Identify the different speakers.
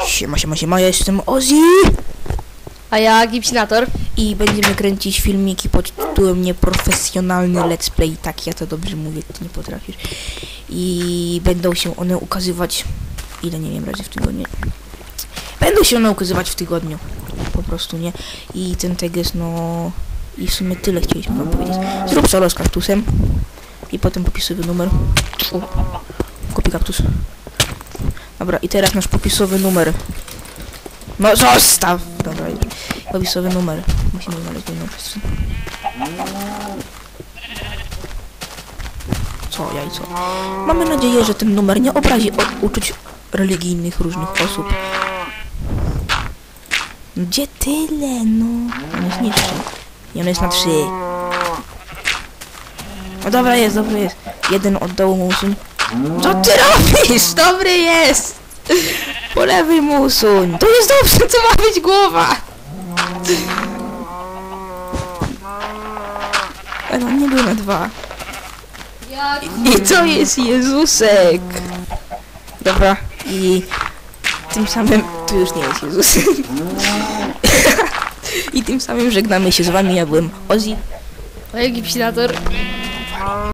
Speaker 1: Siema, siema, siema, ja jestem Ozzy
Speaker 2: A ja Gipsinator.
Speaker 1: i będziemy kręcić filmiki pod tytułem Nieprofesjonalny Let's Play. Tak, ja to dobrze mówię, ty nie potrafisz. I będą się one ukazywać, ile nie wiem, razy w tygodniu. Będą się one ukazywać w tygodniu, po prostu, nie? I ten teges, no... I w sumie tyle chcieliśmy wam powiedzieć. Zrób solo z kaktusem i potem popisowy numer. U, Kupi kaktus. Dobra, i teraz nasz popisowy numer. No zostaw! Dobra. Popisowy numer. Musimy znaleźć numer. Co, jajco. Mamy nadzieję, że ten numer nie obrazi uczuć religijnych różnych osób. Gdzie tyle, no? On jest niższy. I on jest na trzy. No dobra jest, dobry jest. Jeden od dołu mu usuń. Co ty robisz? Dobry jest! Po lewej mu usuń. To jest dobrze, to ma być głowa. Ale nie był na dwa. I to jest Jezusek. Dobra, i tym samym... Tu już nie jest Jezus. I tym samym żegnamy się z wami. Ja byłem Ozzy.
Speaker 2: Gipsinator.